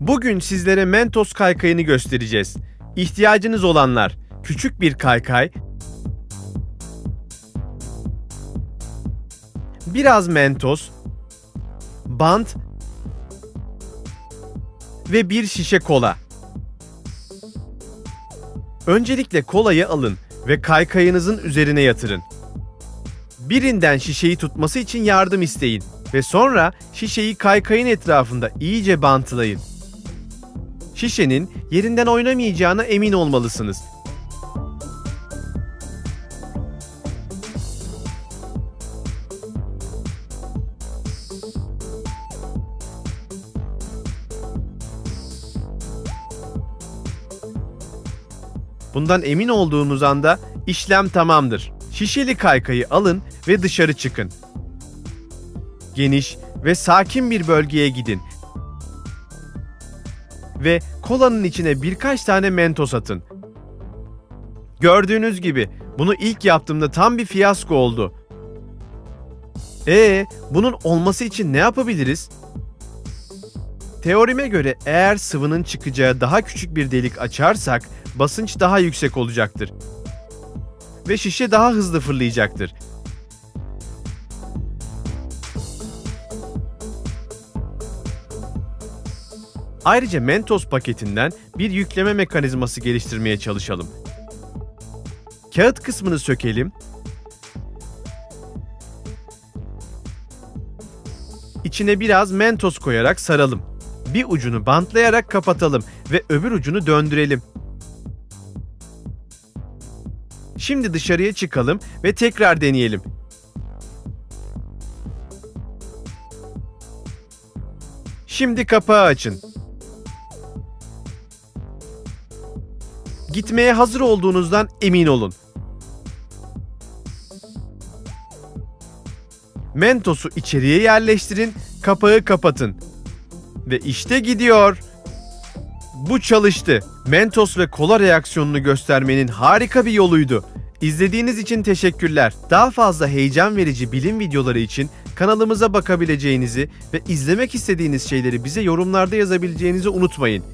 Bugün sizlere Mentos kaykayını göstereceğiz. İhtiyacınız olanlar küçük bir kaykay, biraz Mentos, bant ve bir şişe kola. Öncelikle kolayı alın ve kaykayınızın üzerine yatırın. Birinden şişeyi tutması için yardım isteyin ve sonra şişeyi kaykayın etrafında iyice bantlayın. Şişenin yerinden oynamayacağına emin olmalısınız. Bundan emin olduğunuz anda işlem tamamdır. Şişeli kaykayı alın ve dışarı çıkın. Geniş ve sakin bir bölgeye gidin. Ve kolanın içine birkaç tane mentos atın. Gördüğünüz gibi bunu ilk yaptığımda tam bir fiyasko oldu. Ee, bunun olması için ne yapabiliriz? Teorime göre eğer sıvının çıkacağı daha küçük bir delik açarsak basınç daha yüksek olacaktır. Ve şişe daha hızlı fırlayacaktır. Ayrıca Mentos paketinden bir yükleme mekanizması geliştirmeye çalışalım. Kağıt kısmını sökelim. İçine biraz Mentos koyarak saralım. Bir ucunu bantlayarak kapatalım ve öbür ucunu döndürelim. Şimdi dışarıya çıkalım ve tekrar deneyelim. Şimdi kapağı açın. Gitmeye hazır olduğunuzdan emin olun. Mentos'u içeriye yerleştirin, kapağı kapatın. Ve işte gidiyor. Bu çalıştı. Mentos ve kola reaksiyonunu göstermenin harika bir yoluydu. İzlediğiniz için teşekkürler. Daha fazla heyecan verici bilim videoları için kanalımıza bakabileceğinizi ve izlemek istediğiniz şeyleri bize yorumlarda yazabileceğinizi unutmayın.